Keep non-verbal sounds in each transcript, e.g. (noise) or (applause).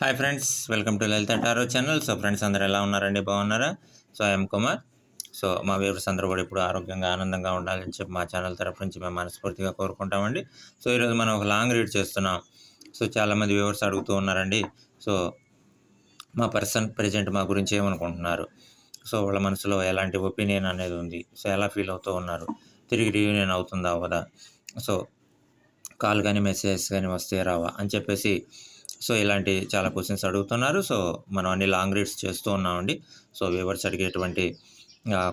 Hi friends welcome to Lalitha tarot channel so friends అందరు ఎలా ఉన్నారండి? బాగున్నారా? సో ఐఎమ్ కుమార్ సో మా వ్యూవర్స్ అందరూ కూడా ఇప్పుడు ఆరోగ్యంగా ఆనందంగా ఉండాలని చెప్పి మా ఛానల్ తరఫు నుంచి మేము మనస్ఫూర్తిగా కోరుకుంటామండి. సో ఈరోజు మనం ఒక లాంగ్ రీడ్ చేస్తున్నాం. సో చాలామంది వ్యూవర్స్ అడుగుతూ ఉన్నారండి. సో మా పర్సన్ ప్రజెంట్ మా గురించి ఏమనుకుంటున్నారు? సో వాళ్ళ మనసులో ఎలాంటి ఒపీనియన్ అనేది ఉంది? సో ఎలా ఫీల్ అవుతూ ఉన్నారు? తిరిగి రీయూనియన్ అవుతుందా? అవదా సో కాల్ కానీ మెసేజెస్ కానీ వస్తే రావా? అని చెప్పేసి సో ఇలాంటి చాలా క్వశ్చన్స్ అడుగుతున్నారు. సో మనం అన్ని లాంగ్ రీడ్స్ చేస్తూ ఉన్నామండి. సో వ్యూవర్స్ అడిగేటువంటి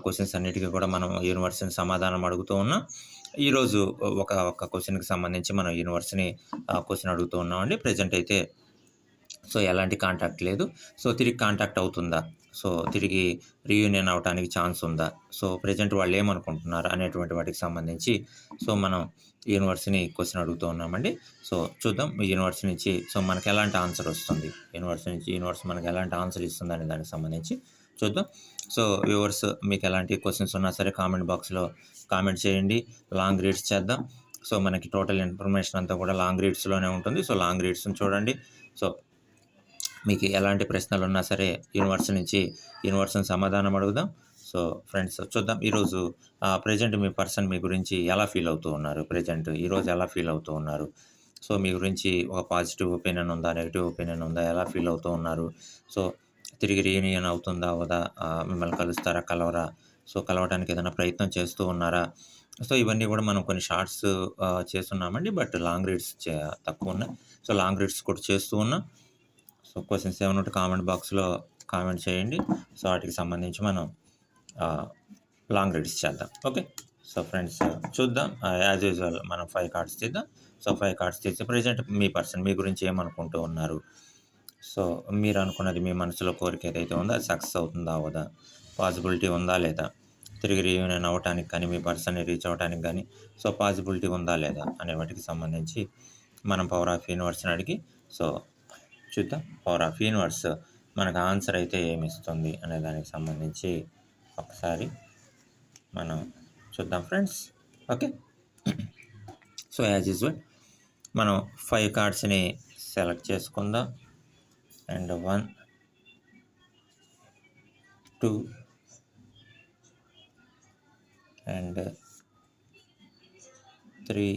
క్వశ్చన్స్ అన్నిటికీ కూడా మనం యూనివర్స్ని సమాధానం అడుగుతూ ఉన్నాం. ఈరోజు ఒక ఒక క్వశ్చన్కి సంబంధించి మనం యూనివర్స్ని క్వశ్చన్ అడుగుతూ ఉన్నామండి. ప్రజెంట్ అయితే సో ఎలాంటి కాంటాక్ట్ లేదు. సో తిరిగి కాంటాక్ట్ అవుతుందా? సో తిరిగి రీయూనియన్ అవడానికి ఛాన్స్ ఉందా? సో ప్రజెంట్ వాళ్ళు ఏమనుకుంటున్నారు అనేటువంటి వాటికి సంబంధించి సో మనం యూనివర్స్ని క్వశ్చన్ అడుగుతూ ఉన్నామండి. సో చూద్దాం ఈ యూనివర్స్ నుంచి సో మనకి ఎలాంటి ఆన్సర్ వస్తుంది? యూనివర్స్ నుంచి యూనివర్స్ మనకి ఎలాంటి ఆన్సర్ ఇస్తుంది అనే దానికి సంబంధించి చూద్దాం. సో వ్యూవర్స్ మీకు ఎలాంటి క్వశ్చన్స్ ఉన్నా సరే కామెంట్ బాక్స్లో కామెంట్ చేయండి. లాంగ్ రీడ్స్ చేద్దాం. సో మనకి టోటల్ ఇన్ఫర్మేషన్ అంతా కూడా లాంగ్ రీడ్స్లోనే ఉంటుంది. సో లాంగ్ రీడ్స్ని చూడండి. సో మీకు ఎలాంటి ప్రశ్నలు ఉన్నా సరే యూనివర్స్ నుంచి యూనివర్స్ని సమాధానం అడుగుదాం. సో ఫ్రెండ్స్ చూద్దాం. ఈరోజు ప్రజెంట్ మీ పర్సన్ మీ గురించి ఎలా ఫీల్ అవుతూ ఉన్నారు? ప్రజెంట్ ఈరోజు ఎలా ఫీల్ అవుతూ ఉన్నారు? సో మీ గురించి ఒక పాజిటివ్ ఒపీనియన్ ఉందా? నెగిటివ్ ఒపీనియన్ ఉందా? ఎలా ఫీల్ అవుతూ ఉన్నారు? సో తిరిగి రీయూనియన్ అవుతుందా? అవదా? మిమ్మల్ని కలుస్తారా? కలవరా? సో కలవడానికి ఏదైనా ప్రయత్నం చేస్తూ ఉన్నారా? సో ఇవన్నీ కూడా మనం కొన్ని షార్ట్స్ చేస్తున్నామండి. బట్ లాంగ్ రీడ్స్ తక్కువ ఉన్నాయి. సో లాంగ్ రీడ్స్ కూడా చేస్తూ ఉన్నాం. సో క్వశ్చన్స్ ఏమైనా ఉంటే కామెంట్ బాక్స్లో కామెంట్ చేయండి. సో వాటికి సంబంధించి మనం లాంగ్ రీడ్స్ చేద్దాం. ఓకే సో ఫ్రెండ్స్ చూద్దాం. యాజ్ యూజువల్ మనం ఫైవ్ కార్డ్స్ తీద్దాం. సో ఫైవ్ కార్డ్స్ తీసి ప్రజెంట్ మీ పర్సన్ మీ గురించి ఏమనుకుంటూ ఉన్నారు? సో మీరు అనుకున్నది మీ మనసులో కోరిక ఏదైతే ఉందో అది సక్సెస్ అవుతుందా అవదా? పాసిబిలిటీ ఉందా లేదా? తిరిగి రీయూనియన్ అవ్వటానికి కానీ మీ పర్సన్ని రీచ్ అవ్వటానికి కానీ సో పాసిబిలిటీ ఉందా లేదా? అనే వాటికి సంబంధించి మనం పవర్ ఆఫ్ యూనివర్స్ని అడిగి సో చూద్దాం పవర్ ఆఫ్ యూనివర్స్ మనకు ఆన్సర్ అయితే ఏమి ఇస్తుంది అనే దానికి సంబంధించి ఒకసారి మనం చూద్దాం friends. Okay. So as usual మనం ఫైవ్ కార్డ్స్ని సెలెక్ట్ చేసుకుందాం. And one two and three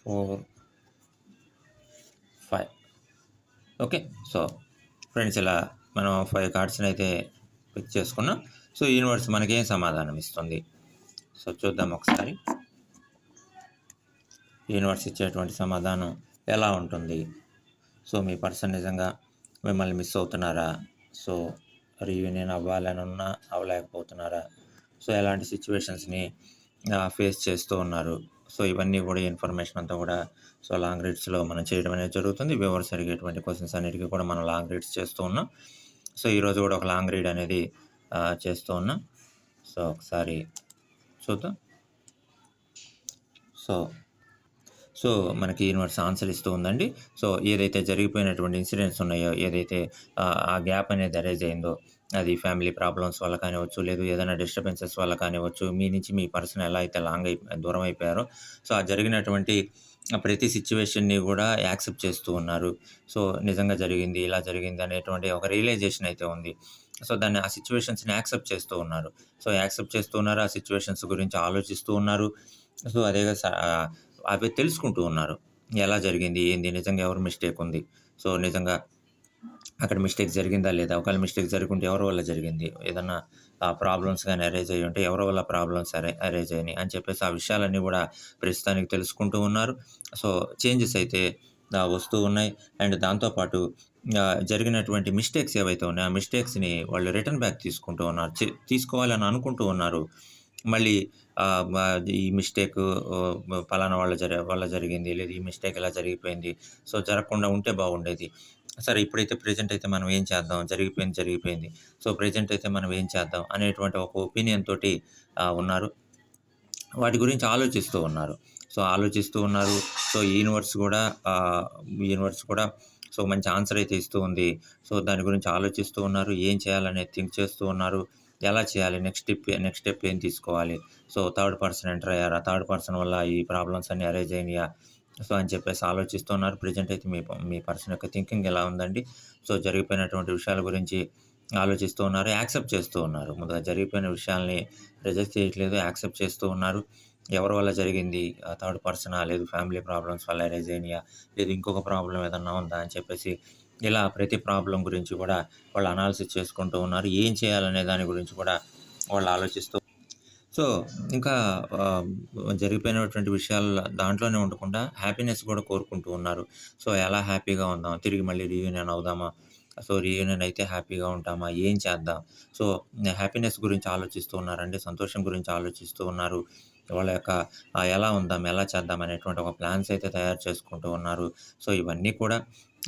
four okay. So friends ఇలా మనం ఫైవ్ కార్డ్స్ని అయితే పిక్ చేసుకున్నాం. సో యూనివర్స్ మనకేం సమాధానం ఇస్తుంది? సో చూద్దాం ఒకసారి. యూనివర్స్ ఇచ్చేటువంటి సమాధానం ఎలా ఉంటుంది? సో మీ పర్సన్ నిజంగా మిమ్మల్ని మిస్ అవుతున్నారా? సో రీయూనియన్ అవ్వాలని ఉన్నా అవ్వలేకపోతున్నారా? సో ఎలాంటి సిచ్యువేషన్స్ని ఫేస్ చేస్తూ ఉన్నారు? సో ఇవన్నీ కూడా ఇన్ఫర్మేషన్ అంతా కూడా సో లాంగ్ రీడ్స్లో మనం చేయడం అనేది జరుగుతుంది. వ్యూవర్స్ అడిగేటువంటి క్వశ్చన్స్ అన్నిటికీ కూడా మనం లాంగ్ రీడ్స్ చేస్తూ ఉన్నాం. సో ఈరోజు కూడా ఒక లాంగ్ రీడ్ అనేది చేస్తూ ఉన్నాం. సో ఒకసారి చూద్దాం. సో సో మనకి యూనివర్స్ ఆన్సర్ ఇస్తూ ఉందండి. సో ఏదైతే జరిగిపోయినటువంటి ఇన్సిడెంట్స్ ఉన్నాయో ఏదైతే ఆ గ్యాప్ అనేది అరేజ్ అయిందో అది ఫ్యామిలీ ప్రాబ్లమ్స్ వల్ల కానివ్వచ్చు లేదు ఏదైనా డిస్టర్బెన్సెస్ వల్ల కానివ్వచ్చు మీ నుంచి మీ పర్సన్ ఎలా అయితే లాంగ్ అయి దూరం అయిపోయారో సో ఆ జరిగినటువంటి ప్రతి సిచ్యువేషన్ని కూడా యాక్సెప్ట్ చేస్తూ ఉన్నారు. సో నిజంగా జరిగింది ఇలా జరిగింది అనేటువంటి ఒక రియలైజేషన్ అయితే ఉంది. సో దాన్ని ఆ సిచ్యువేషన్స్ని యాక్సెప్ట్ చేస్తూ ఉన్నారు. సో యాక్సెప్ట్ చేస్తూ ఉన్నారు ఆ సిచ్యువేషన్స్ గురించి ఆలోచిస్తూ ఉన్నారు. సో అదేగా అవి తెలుసుకుంటూ ఉన్నారు. ఎలా జరిగింది ఏంది నిజంగా ఎవరు మిస్టేక్ ఉంది. సో నిజంగా అక్కడ మిస్టేక్ జరిగిందా లేదా? ఒకవేళ మిస్టేక్ జరుగుంటే ఎవరి వల్ల జరిగింది? ఏదన్నా ప్రాబ్లమ్స్ కానీ అరేజ్ అయ్యి ఉంటే ఎవరి వల్ల ప్రాబ్లమ్స్ అరే అరేజ్ అయినాయి? అని చెప్పేసి ఆ విషయాలన్నీ కూడా ప్రస్తుతానికి తెలుసుకుంటూ ఉన్నారు. సో చేంజెస్ అయితే వస్తూ ఉన్నాయి. అండ్ దాంతోపాటు జరిగినటువంటి మిస్టేక్స్ ఏవైతే ఉన్నాయో ఆ మిస్టేక్స్ని వాళ్ళు రిటర్న్ బ్యాక్ తీసుకుంటూ ఉన్నారు. తీసుకోవాలని అనుకుంటూ ఉన్నారు. మళ్ళీ ఈ మిస్టేక్ పలానా వాళ్ళ జరి వల్ల జరిగింది లేదు ఈ మిస్టేక్ ఇలా జరిగిపోయింది? సో జరగకుండా ఉంటే బాగుండేది. సరే ఇప్పుడైతే ప్రజెంట్ అయితే మనం ఏం చేద్దాం? జరిగిపోయింది జరిగిపోయింది. సో ప్రజెంట్ అయితే మనం ఏం చేద్దాం? అనేటువంటి ఒక ఒపీనియన్ తోటి ఉన్నారు. వాటి గురించి ఆలోచిస్తూ ఉన్నారు. సో ఆలోచిస్తూ ఉన్నారు. సో యూనివర్స్ కూడా యూనివర్స్ కూడా సో మంచి ఆన్సర్ అయితే ఇస్తూ ఉంది. సో దాని గురించి ఆలోచిస్తూ ఉన్నారు. ఏం చేయాలనే థింక్ చేస్తూ ఉన్నారు. ఎలా చేయాలి? నెక్స్ట్ స్టెప్ నెక్స్ట్ స్టెప్ ఏం తీసుకోవాలి? సో థర్డ్ పర్సన్ ఎంటర్ అయ్యారా? థర్డ్ పర్సన్ వల్ల ఈ ప్రాబ్లమ్స్ అన్ని అరేజ్ అయినాయా? సో అని చెప్పేసి ఆలోచిస్తున్నారు ప్రజెంట్ అయితే మీ మీ పర్సన్ యొక్క థింకింగ్ ఎలా ఉందండి? సో జరిగిపోయినటువంటి విషయాల గురించి ఆలోచిస్తూ ఉన్నారు యాక్సెప్ట్ చేస్తూ ఉన్నారు. ముందుగా జరిగిపోయిన విషయాల్ని రిజెక్ట్ చేయట్లేదు యాక్సెప్ట్ చేస్తూ ఉన్నారు. ఎవరి వల్ల జరిగింది? థర్డ్ పర్సనా? లేదు ఫ్యామిలీ ప్రాబ్లమ్స్ వల్ల అరైజ్ అయినాయా? లేదు ఇంకొక ప్రాబ్లం ఏదన్నా ఉందా? అని చెప్పేసి ఇలా ప్రతి ప్రాబ్లం గురించి కూడా వాళ్ళు అనాలిసిస్ చేసుకుంటూ ఉన్నారు. ఏం చేయాలనే దాని గురించి కూడా వాళ్ళు ఆలోచిస్తూ సో ఇంకా జరిగిపోయినటువంటి విషయాలు దాంట్లోనే ఉండకుండా హ్యాపీనెస్ కూడా కోరుకుంటూ ఉన్నారు. సో ఎలా హ్యాపీగా ఉందాం? తిరిగి మళ్ళీ రీయూనియన్ అవుదామా? సో రీయూనియన్ అయితే హ్యాపీగా ఉంటామా? ఏం చేద్దాం? సో హ్యాపీనెస్ గురించి ఆలోచిస్తూ ఉన్నారండి సంతోషం గురించి ఆలోచిస్తూ ఉన్నారు. వాళ్ళ యొక్క ఎలా ఉందాం? ఎలా చేద్దాం? అనేటువంటి ఒక ప్లాన్స్ అయితే తయారు చేసుకుంటూ ఉన్నారు. సో ఇవన్నీ కూడా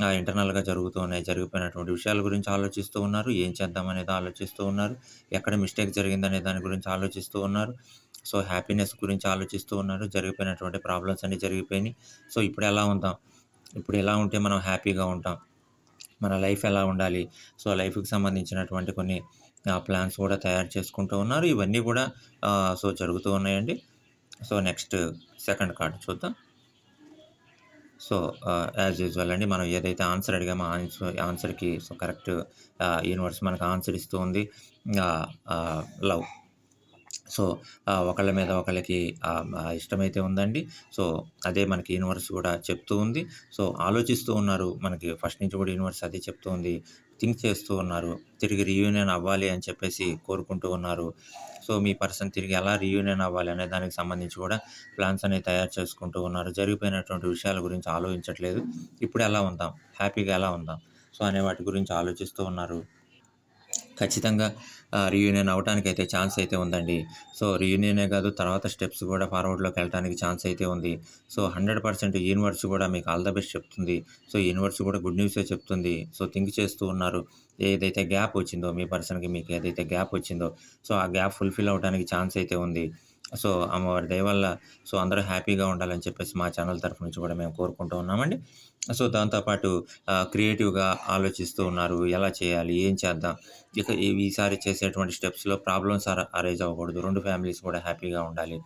ఇంటర్నల్గా జరుగుతూ ఉన్నాయి. జరిగిపోయినటువంటి విషయాల గురించి ఆలోచిస్తూ ఉన్నారు. ఏం చేద్దాం అనేది ఆలోచిస్తూ ఉన్నారు. ఎక్కడ మిస్టేక్ జరిగిందనే దాని గురించి ఆలోచిస్తూ ఉన్నారు. సో హ్యాపీనెస్ గురించి ఆలోచిస్తూ ఉన్నారు. జరిగిపోయినటువంటి ప్రాబ్లమ్స్ అన్నీ జరిగిపోయినాయి. సో ఇప్పుడు ఎలా ఉందాం? ఇప్పుడు ఎలా ఉంటే మనం హ్యాపీగా ఉంటాం? మన లైఫ్ ఎలా ఉండాలి? సో లైఫ్కి సంబంధించినటువంటి కొన్ని ప్లాన్స్ కూడా తయారు చేసుకుంటూ ఉన్నారు. ఇవన్నీ కూడా సో జరుగుతూ ఉన్నాయండి. సో నెక్స్ట్ సెకండ్ కార్డ్ చూద్దాం. సో యాజ్ యూజువల్ అండి. మనం ఏదైతే ఆన్సర్ అడిగామో ఆన్సర్ ఆన్సర్కి సో కరెక్ట్ యూనివర్స్ మనకు ఆన్సర్ ఇస్తూ ఉంది. లవ్ సో ఒకళ్ళ మీద ఒకళ్ళకి ఇష్టమైతే ఉందండి. సో అదే మనకి యూనివర్స్ కూడా చెప్తూ ఉంది. సో ఆలోచిస్తూ ఉన్నారు. మనకి ఫస్ట్ నుంచి కూడా యూనివర్స్ అదే చెప్తూ ఉంది. థింక్ చేస్తూ ఉన్నారు. తిరిగి రీయూనియన్ అవ్వాలి అని చెప్పేసి కోరుకుంటూ ఉన్నారు. సో మీ పర్సన్ తిరిగి ఎలా రీయూనియన్ అవ్వాలి అనే దానికి సంబంధించి కూడా ప్లాన్స్ అనేవి తయారు చేసుకుంటూ ఉన్నారు. జరిగిపోయినటువంటి విషయాల గురించి ఆలోచించట్లేదు. ఇప్పుడు ఎలా ఉందాం? హ్యాపీగా ఎలా ఉందాం? సో అనే వాటి గురించి ఆలోచిస్తూ ఉన్నారు. ఖచ్చితంగా రీయూనియన్ అవడానికి అయితే ఛాన్స్ అయితే ఉందండి. సో రీయూనియనే కాదు తర్వాత స్టెప్స్ కూడా ఫార్వర్డ్లోకి వెళ్ళడానికి ఛాన్స్ అయితే ఉంది. సో హండ్రెడ్ పర్సెంట్ యూనివర్స్ కూడా మీకు ఆల్ ద బెస్ట్ చెప్తుంది. సో యూనివర్స్ కూడా గుడ్ న్యూసే చెప్తుంది. సో థింక్ చేస్తూ ఉన్నారు. ఏదైతే గ్యాప్ వచ్చిందో మీ పర్సన్కి మీకు ఏదైతే గ్యాప్ వచ్చిందో సో ఆ గ్యాప్ ఫుల్ఫిల్ అవడానికి ఛాన్స్ అయితే ఉంది. సో అమ్మవారి దయ వల్ల సో అందరూ హ్యాపీగా ఉండాలని చెప్పేసి మా ఛానల్ తరఫు నుంచి కూడా మేము కోరుకుంటూ ఉన్నామండి. సో దాంతోపాటు క్రియేటివ్గా ఆలోచిస్తూ ఉన్నారు ఎలా చేయాలి ఏం చేద్దాం? ఇక ఈ- ఈసారి చేసేటువంటి స్టెప్స్లో ప్రాబ్లమ్స్ అరేజ్ అవ్వకూడదు. రెండు ఫ్యామిలీస్ కూడా హ్యాపీగా ఉండాలి.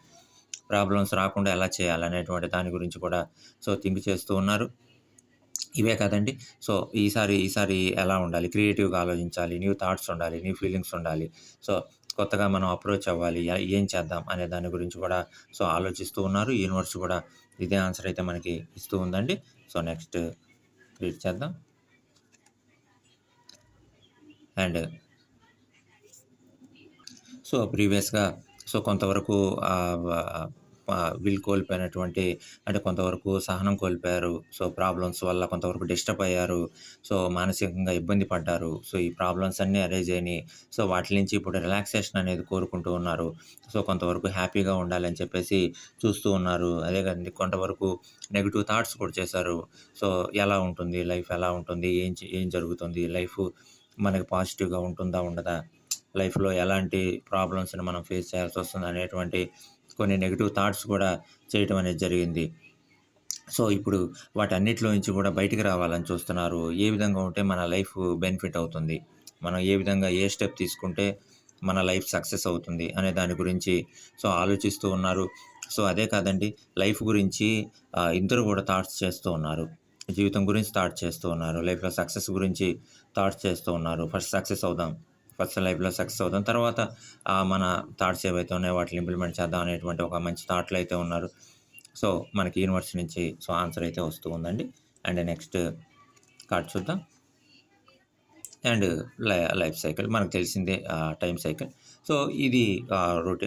ప్రాబ్లమ్స్ రాకుండా ఎలా చేయాలి అనేటువంటి దాని గురించి కూడా సో థింక్ చేస్తూ ఉన్నారు. ఇవే కదండి. సో ఈసారి ఈసారి ఎలా ఉండాలి? క్రియేటివ్గా ఆలోచించాలి. న్యూ థాట్స్ ఉండాలి న్యూ ఫీలింగ్స్ ఉండాలి. సో కొత్తగా మనం అప్రోచ్ అవ్వాలి ఏం చేద్దాం అనే దాని గురించి కూడా సో ఆలోచిస్తూ ఉన్నారు. యూనివర్స్ కూడా ఇదే ఆన్సర్ అయితే మనకి ఇస్తూ ఉందండి. సో నెక్స్ట్ రీడ్ చేద్దాం. అండ్ సో ప్రీవియస్గా సో కొంతవరకు విల్ కోల్పోయినటువంటి అంటే కొంతవరకు సహనం కోల్పోయారు. సో ప్రాబ్లమ్స్ వల్ల కొంతవరకు డిస్టర్బ్ అయ్యారు. సో మానసికంగా ఇబ్బంది పడ్డారు. సో ఈ ప్రాబ్లమ్స్ అన్నీ అరేజ్ అయినాయి. సో వాటి నుంచి ఇప్పుడు రిలాక్సేషన్ అనేది కోరుకుంటూ ఉన్నారు. సో కొంతవరకు హ్యాపీగా ఉండాలని చెప్పేసి చూస్తూ ఉన్నారు. అదే కానీ కొంతవరకు నెగిటివ్ థాట్స్ కూడా చేశారు. సో ఎలా ఉంటుంది లైఫ్ ఎలా ఉంటుంది? ఏం ఏం జరుగుతుంది? లైఫ్ మనకి పాజిటివ్గా ఉంటుందా ఉండదా? లైఫ్లో ఎలాంటి ప్రాబ్లమ్స్ని మనం ఫేస్ చేయాల్సి వస్తుంది అనేటువంటి కొన్ని నెగిటివ్ థాట్స్ కూడా చేయటం అనేది జరిగింది. సో ఇప్పుడు వాటన్నిటిలో నుంచి కూడా బయటికి రావాలని చూస్తున్నారు. ఏ విధంగా ఉంటే మన లైఫ్ బెనిఫిట్ అవుతుంది? మనం ఏ విధంగా ఏ స్టెప్ తీసుకుంటే మన లైఫ్ సక్సెస్ అవుతుంది అనే దాని గురించి సో ఆలోచిస్తూ ఉన్నారు. సో అదే కాదండి లైఫ్ గురించి ఇద్దరు కూడా థాట్స్ చేస్తూ ఉన్నారు. జీవితం గురించి థాట్ చేస్తూ ఉన్నారు. లైఫ్లో సక్సెస్ గురించి థాట్స్ చేస్తూ ఉన్నారు. ఫస్ట్ సక్సెస్ అవుదాం. పర్సనల్ లైఫ్లో సక్సెస్ అవుతాం. తర్వాత మన థాట్స్ ఏవైతే ఉన్నాయో వాటిని ఇంప్లిమెంట్ చేద్దాం అనేటువంటి ఒక మంచి థాట్లు అయితే ఉన్నారు. సో మనకి యూనివర్స్ నుంచి సో ఆన్సర్ అయితే వస్తూ ఉందండి. అండ్ నెక్స్ట్ కార్డ్ చూద్దాం. అండ్ లైఫ్ సైకిల్ మనకు తెలిసిందే టైం సైకిల్. సో ఇది రొటీ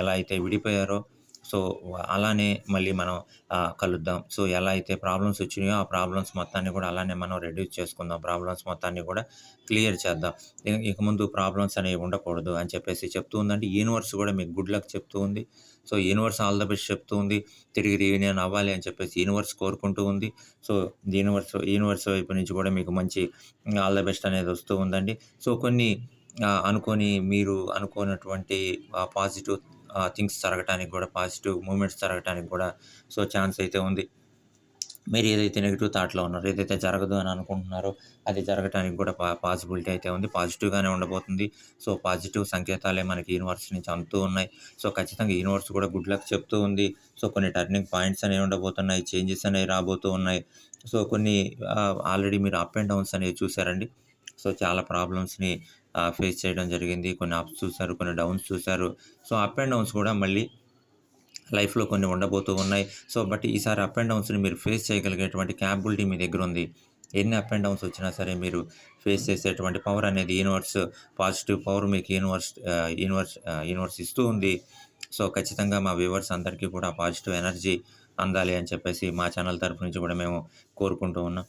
ఎలా అయితే విడిపోయారో సో అలానే మళ్ళీ మనం కలుద్దాం. సో ఎలా అయితే ప్రాబ్లమ్స్ వచ్చినాయో ఆ ప్రాబ్లమ్స్ మొత్తాన్ని కూడా అలానే మనం రెడ్యూస్ చేసుకుందాం. ప్రాబ్లమ్స్ మొత్తాన్ని కూడా క్లియర్ చేద్దాం. ఇక- ముందు ప్రాబ్లమ్స్ అనేవి ఉండకూడదు అని చెప్పేసి చెప్తూ ఉందంటే యూనివర్స్ కూడా మీకు గుడ్ లక్ చెప్తూ ఉంది. So universe all the best చెప్తూ ఉంది. తిరిగి రీయూనియన్ అవ్వాలి అని చెప్పేసి యూనివర్స్ కోరుకుంటూ ఉంది. సో యూనివర్స్ యూనివర్స్ వైపు నుంచి కూడా మీకు మంచి ఆల్ ద బెస్ట్ అనేది వస్తూ ఉందండి. సో కొన్ని అనుకొని మీరు అనుకున్నటువంటి పాజిటివ్ థింగ్స్ జరగటానికి కూడా పాజిటివ్ మూమెంట్స్ జరగటానికి కూడా సో ఛాన్స్ అయితే ఉంది మీరు ఏదైతే నెగిటివ్ థాట్‌లో ఉన్నారో, ఏదైతే జరగదు అని అనుకుంటున్నారో, అది జరగటానికి కూడా పా పాసిబిలిటీ అయితే ఉంది. పాజిటివ్‌గానే ఉండబోతుంది. సో, పాజిటివ్ సంకేతాలే మనకి యూనివర్స్ నుంచి అందుతూ ఉన్నాయి. సో, ఖచ్చితంగా యూనివర్స్ కూడా గుడ్ లక్ చెప్తూ ఉంది. సో, కొన్ని టర్నింగ్ పాయింట్స్ అనేవి ఉండబోతున్నాయి. చేంజెస్ అనేవి రాబోతూ ఉన్నాయి. సో, కొన్ని ఆల్రెడీ మీరు అప్ అండ్ డౌన్స్ అనేవి చూసారండి. సో, చాలా ప్రాబ్లమ్స్‌ని ఫేస్ చేయడం జరిగింది. కొన్ని అప్స్ చూశారు కొన్ని డౌన్స్ చూసారు. సో, అప్ అండ్ డౌన్స్ కూడా మళ్ళీ లైఫ్‌లో కొన్ని ఉండబోతూ ఉన్నాయి. సో, బట్ ఈసారి అప్ అండ్ డౌన్స్‌ని మీరు ఫేస్ చేయగలిగేటువంటి క్యాపబిలిటీ మీ దగ్గర ఉంది ఎన్ని అప్ అండ్ డౌన్స్ వచ్చినా సరే మీరు ఫేస్ చేసేటువంటి పవర్ అనేది యూనివర్స్ పాజిటివ్ పవర్ మీకు యూనివర్స్ యూనివర్స్ యూనివర్స్ ఇస్తూ ఉంది. సో, ఖచ్చితంగా మా వ్యూవర్స్ అందరికీ కూడా పాజిటివ్ ఎనర్జీ అందాలి అని చెప్పేసి మా ఛానల్ తరఫు నుంచి కూడా మేము కోరుకుంటూ ఉన్నాం.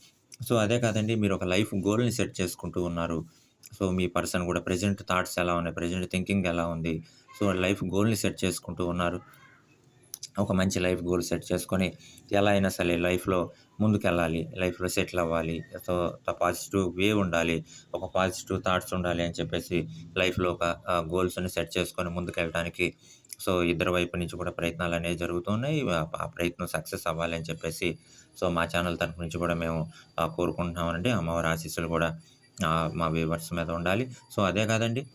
సో, అదే కాదండి మీరు ఒక లైఫ్ గోల్‌ని సెట్ చేసుకుంటూ ఉన్నారు. సో, మీ పర్సన్ కూడా ప్రెజెంట్ థాట్స్ ఎలా ఉన్నాయి? ప్రెజెంట్ థింకింగ్ ఎలా ఉంది? సో, లైఫ్ గోల్‌ని సెట్ చేసుకుంటూ ఉన్నారు. ఒక మంచి లైఫ్ గోల్ సెట్ చేసుకొని ఎలా అయినా సరే లైఫ్‌లో ముందుకెళ్ళాలి. లైఫ్‌లో సెటిల్ అవ్వాలి. సో, పాజిటివ్ వే ఉండాలి. ఒక పాజిటివ్ థాట్స్ ఉండాలి అని చెప్పేసి లైఫ్‌లో ఒక గోల్స్‌ని సెట్ చేసుకొని ముందుకెళ్ళడానికి సో, ఇద్దరు వైపు నుంచి కూడా ప్రయత్నాలనేవి జరుగుతూ ఉన్నాయి. ఆ ప్రయత్నం సక్సెస్ అవ్వాలి అని చెప్పేసి సో, మా ఛానల్ తరఫు నుంచి కూడా మేము కోరుకుంటున్నామండి. అమ్మవారి ఆశీస్సులు కూడా మా వ్యూవర్స్ మీద ఉండాలి. సో, అదే కాదండి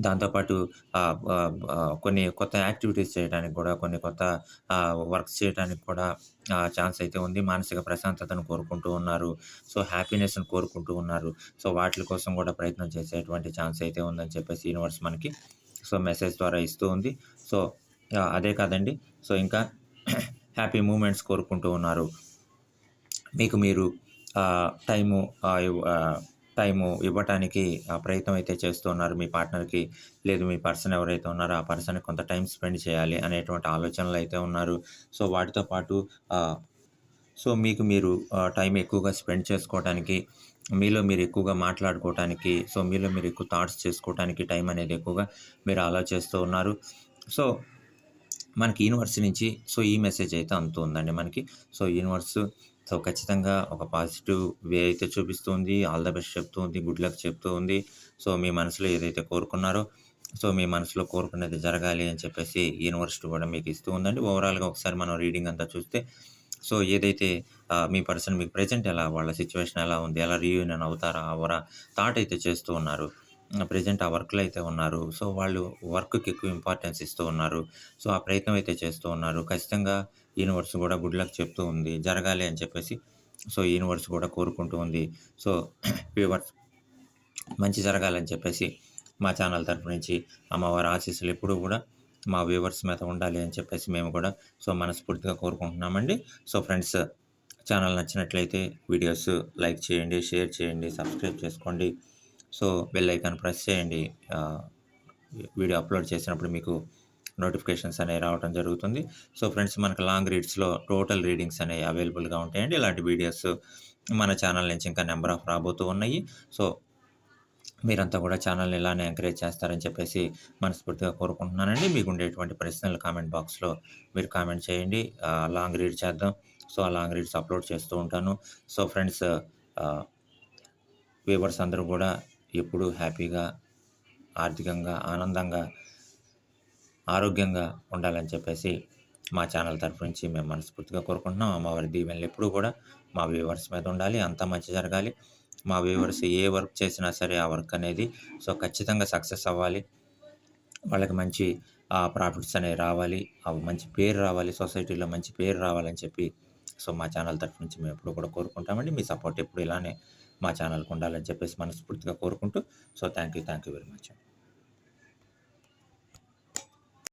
దాంతోపాటు కొన్ని కొత్త యాక్టివిటీస్ చేయడానికి కూడా, కొన్ని కొత్త వర్క్స్ చేయడానికి కూడా ఛాన్స్ అయితే ఉంది. మానసిక ప్రశాంతతను కోరుకుంటూ ఉన్నారు. సో, హ్యాపీనెస్ను కోరుకుంటూ ఉన్నారు. సో, వాటి కోసం కూడా ప్రయత్నం చేసేటువంటి ఛాన్స్ అయితే ఉందని చెప్పేసి యూనివర్స్ మనకి సో, మెసేజ్ ద్వారా ఇస్తూ ఉంది. సో, అదే కాదండి. సో, ఇంకా (clears throat) హ్యాపీ మూమెంట్స్ కోరుకుంటూ ఉన్నారు. మీకు మీరు టైము టైము ఇవ్వటానికి ప్రయత్నం అయితే చేస్తూ ఉన్నారు మీ పార్ట్నర్‌కి. లేదు మీ పర్సన్ ఎవరైతే ఉన్నారో ఆ పర్సన్‌కి కొంత టైం స్పెండ్ చేయాలి అనేటువంటి ఆలోచనలు అయితే ఉన్నారు. సో, వాటితో పాటు సో, మీకు మీరు టైం ఎక్కువగా స్పెండ్ చేసుకోవటానికి, మీలో మీరు ఎక్కువగా మాట్లాడుకోవటానికి, సో, మీలో మీరు ఎక్కువ థాట్స్ చేసుకోవటానికి టైం అనేది ఎక్కువగా మీరు ఆలోచిస్తూ ఉన్నారు. సో, మనకి యూనివర్స్ నుంచి సో, ఈ మెసేజ్ అయితే అందుతుందండి మనకి. సో, యూనివర్స్ సో, ఖచ్చితంగా ఒక పాజిటివ్ వే అయితే చూపిస్తుంది. ఆల్ ద బెస్ట్ చెప్తూ ఉంది. గుడ్ లక్ చెప్తూ ఉంది. సో, మీ మనసులో ఏదైతే కోరుకున్నారో సో, మీ మనసులో కోరుకున్నది జరగాలి అని చెప్పేసి యూనివర్సిటీ కూడా మీకు ఇస్తూ ఉందండి. ఓవరాల్‌గా ఒకసారి మనం రీడింగ్ అంతా చూస్తే సో, ఏదైతే మీ పర్సన్ మీకు ప్రెజెంట్ ఎలా వాళ్ళ సిచ్యువేషన్ ఎలా ఉంది? ఎలా రీయూనియన్ అవుతారా? అవ్వరా? థాట్ అయితే చేస్తూ ఉన్నారు. ప్రజెంట్ ప్రెజెంట్ ఆ వర్క్‌లో అయితే ఉన్నారు. సో, వాళ్ళు వర్క్‌కి ఎక్కువ ఇంపార్టెన్స్ ఇస్తూ ఉన్నారు. సో, ఆ ప్రయత్నం అయితే చేస్తూ ఉన్నారు. ఖచ్చితంగా యూనివర్స్ కూడా గుడ్ లక్ చెప్తూ ఉంది. జరగాలి అని చెప్పేసి సో, యూనివర్స్ కూడా కోరుకుంటూ ఉంది. సో, (clears throat) వ్యూవర్స్ మంచి జరగాలని చెప్పేసి మా ఛానల్ తరపు నుంచి అమ్మవారి ఆశీస్సులు ఎప్పుడూ కూడా మా వ్యూవర్స్ మీద ఉండాలి అని చెప్పేసి మేము కూడా సో, మనస్ఫూర్తిగా కోరుకుంటున్నామండి. సో, ఫ్రెండ్స్ ఛానల్ నచ్చినట్లయితే వీడియోస్ లైక్ చేయండి, షేర్ చేయండి, సబ్స్క్రైబ్ చేసుకోండి. సో, బెల్ ఐకాన్ ప్రెస్ చేయండి. వీడియో అప్లోడ్ చేసినప్పుడు మీకు నోటిఫికేషన్స్ అనేవి రావడం జరుగుతుంది. సో, ఫ్రెండ్స్ మనకు లాంగ్ రీడ్స్‌లో టోటల్ రీడింగ్స్ అనేవి అవైలబుల్‌గా ఉంటాయండి. ఇలాంటి వీడియోస్ మన ఛానల్ నుంచి ఇంకా నెంబర్ ఆఫ్ రాబోతూ ఉన్నాయి. సో, మీరంతా కూడా ఛానల్‌ని ఇలానే ఎంకరేజ్ చేస్తారని చెప్పేసి మనస్ఫూర్తిగా కోరుకుంటున్నానండి. మీకు ఉండేటువంటి ప్రశ్నలు కామెంట్ బాక్స్‌లో మీరు కామెంట్ చేయండి. లాంగ్ రీడ్ చేద్దాం. సో, ఆ లాంగ్ రీడ్స్ అప్లోడ్ చేస్తూ ఉంటాను. సో, ఫ్రెండ్స్ వీవర్స్ వ్యూవర్స్ అందరూ కూడా ఎప్పుడూ హ్యాపీగా, ఆర్థికంగా, ఆనందంగా, ఆరోగ్యంగా ఉండాలని చెప్పేసి మా ఛానల్ తరపు నుంచి మేము మనస్ఫూర్తిగా కోరుకుంటున్నాం. అమ్మవారి దీవెనలు ఎప్పుడూ కూడా మా వ్యూవర్స్ మీద ఉండాలి. అంతా మంచి జరగాలి. మా వ్యూవర్స్ ఏ వర్క్ చేసినా సరే ఆ వర్క్ అనేది సో, ఖచ్చితంగా సక్సెస్ అవ్వాలి. వాళ్ళకి మంచి ప్రాఫిట్స్ అనేవి రావాలి. అవి మంచి పేరు రావాలి. సొసైటీలో మంచి పేరు రావాలని చెప్పి సో, మా ఛానల్ తరఫు నుంచి మేము ఎప్పుడు కూడా కోరుకుంటామండి. మీ సపోర్ట్ ఎప్పుడు ఇలానే మా ఛానల్‌కి ఉండాలని చెప్పేసి మనస్ఫూర్తిగా కోరుకుంటూ so, thank you. Thank you very much.